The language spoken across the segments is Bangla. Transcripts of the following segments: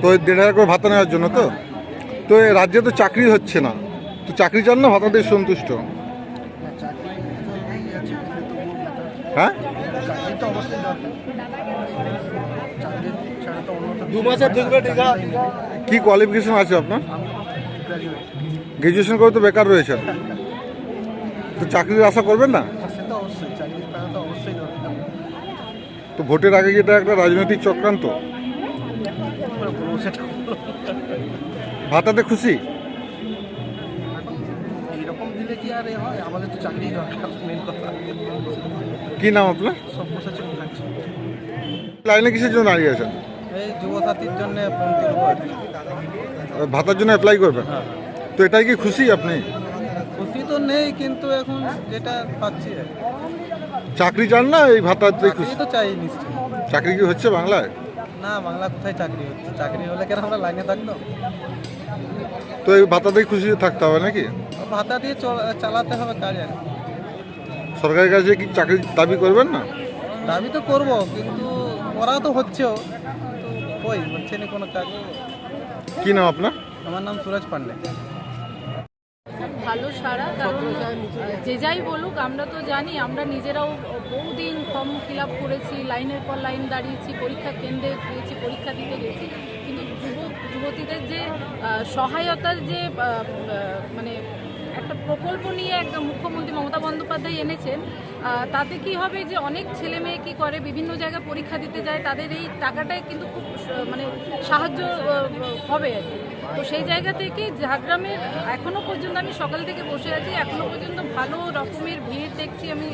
তো দেড় হাজার করে ভাতা নেওয়ার জন্য তো? তো রাজ্যে তো চাকরি হচ্ছে না। তো চাকরি চান না ভাতা দিয়ে সন্তুষ্ট। হ্যাঁ? কি কোয়ালিফিকেশন আছে আপনার? গ্রাজুয়েশন করে তো বেকার রয়েছেন। তো চাকরির আশা করবেন না? তো ভোটের আগে যেটা একটা রাজনৈতিক চক্রান্ত? ভাতাতে খুশি? কি নাম আপনার? লাইনে কিসের জন্য দাঁড়িয়ে আছেন। ভাতার জন্য অ্যাপ্লাই করবেন? হ্যাঁ। তো এটাই কি খুশি আপনি? খুশি তো নেই কিন্তু এখন যেটা পাচ্ছি। চাকরি চান না? এই ভাতাতে চাকরি খুশি তো চাই নিশ্চয়ই। চাকরি কি হচ্ছে বাংলায়? না বাংলা কোথায় চাকরি হচ্ছে? চাকরি হলে কেন আমরা লাইনে থাকতো তো এই ভাতাতেই খুশি থাকতে হবে নাকি? ভাতা দিয়ে চল- চালাতে হবে কাজ আর। সরকারের কাছে কি চাকরি দাবি করবেন না? দাবি তো করব কিন্তু করা তো হচ্ছেও। কই হচ্ছে না কোনো কাজ? কি নাম আপনার? আমার নাম সুরজ পান্ডে। ভালো সারা, কারণ যে যাই বলুক, আমরা তো জানি, আমরা নিজেরাও বহুদিন ফর্ম ফিল আপ করেছি, লাইনের পর লাইন দাঁড়িয়েছি, পরীক্ষা কেন্দ্রে গিয়েছি, পরীক্ষা দিতে গেছি। কিন্তু যুব, যুবতীদের যে সহায়তার যে মানে একটা প্রকল্প নিয়ে একটা মুখ্যমন্ত্রী মমতা বন্দ্যোপাধ্যায় এনেছেন তাতে কি হবে যে অনেক ছেলে মেয়ে কী করে, বিভিন্ন জায়গায় পরীক্ষা দিতে যায়, তাদের এই টাকাটায় কিন্তু খুব মানে সাহায্য হবে আর কি। তো সেই জায়গা থেকে ঝাড়গ্রামের এখনও পর্যন্ত আমি সকাল থেকে বসে আছি, এখনও পর্যন্ত ভালো রকমের ভিড় দেখছি আমি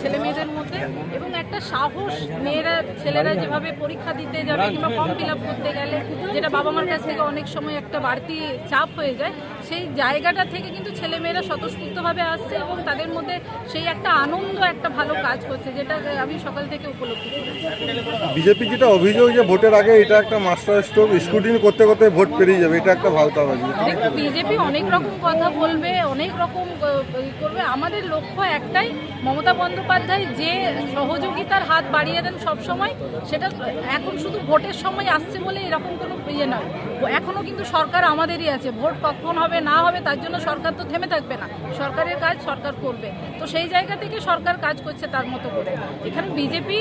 ছেলে মেয়েদের মধ্যে। এবং একটা সাহস মেয়েরা, ছেলেরা যেভাবে পরীক্ষা দিতে যাবে কিংবা ফর্ম ফিল করতে গেলে, যেটা বাবা মার কাছ থেকে অনেক সময় একটা বাড়তি চাপ হয়ে যায়, সেই জায়গাটা থেকে কিন্তু ছেলেমেয়েরা স্বতঃস্ফূর্তভাবে আসছে এবং তাদের মধ্যে সেই একটা আনন্দ, একটা ভালো কাজ করছে, যেটা আমি সকাল থেকে উপলব্ধি বিজেপি যেটা অভিযোগ যে ভোটের আগে এটা একটা মাস্টার স্ট্রোক স্ক্রুটিনি করতে করতে ভোট পেরিয়ে যাবে, এটা একটা ভাওতাবাজি দেখুন বিজেপি অনেক রকম কথা বলবে অনেক রকম করবে। আমাদের লক্ষ্য একটাই মমতা বন্দ্যোপাধ্যায় যে সহযোগিতার হাত বাড়িয়ে দেন সব সময় সেটা এখন শুধু ভোটের সময় আসছে বলে এরকম কোনো ইয়ে নয় এখনও কিন্তু সরকার আমাদেরই আছে। ভোট কখন হবে না হবে তার জন্য সরকার তো থেমে থাকবে না। সরকারের কাজ সরকার করবে। তো সেই জায়গা থেকে সরকার কাজ করছে তার মতো করে। এখানে বিজেপি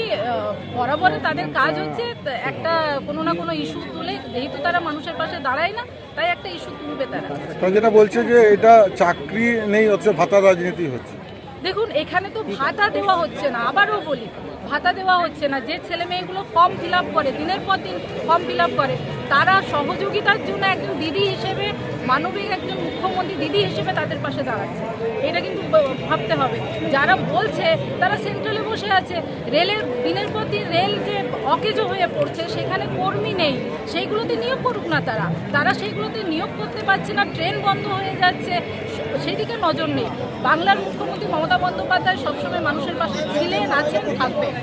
বরাবরে তাদের কাজ হচ্ছে একটা কোনো না কোনো ইস্যু তুলে যেহেতু তারা মানুষের পাশে দাঁড়ায় না তাই একটা ইস্যু তুলবে তারা। তো যেটা বলছে যে এটা চাকরি নেই অথচ ভাতার রাজনীতি হচ্ছে। দেখুন এখানে তো ভাতা দেওয়া হচ্ছে না আবারও বলি ভাতা দেওয়া হচ্ছে না। যে ছেলে মেয়েগুলো ফর্ম ফিল করে দিনের পর দিন ফর্ম ফিল করে তারা সহযোগিতার জন্য একজন দিদি হিসেবে মানবিক একজন মুখ্যমন্ত্রী দিদি হিসেবে তাদের পাশে দাঁড়াচ্ছে। এটা কিন্তু ভাবতে হবে। যারা বলছে তারা সেন্ট্রালে বসে আছে। রেলের দিনের পর দিন রেল যে অকেজো হয়ে পড়ছে সেখানে কর্মী নেই। সেইগুলোতে নিয়োগ করুক না তারা। তারা সেইগুলোতে নিয়োগ করতে পারছে না, ট্রেন বন্ধ হয়ে যাচ্ছে সেদিকে নজর নেই। বাংলার মুখ্যমন্ত্রী মমতা বন্দ্যোপাধ্যায় সবসময় মানুষের পাশে ছিলেন, আছেন, থাকবেন।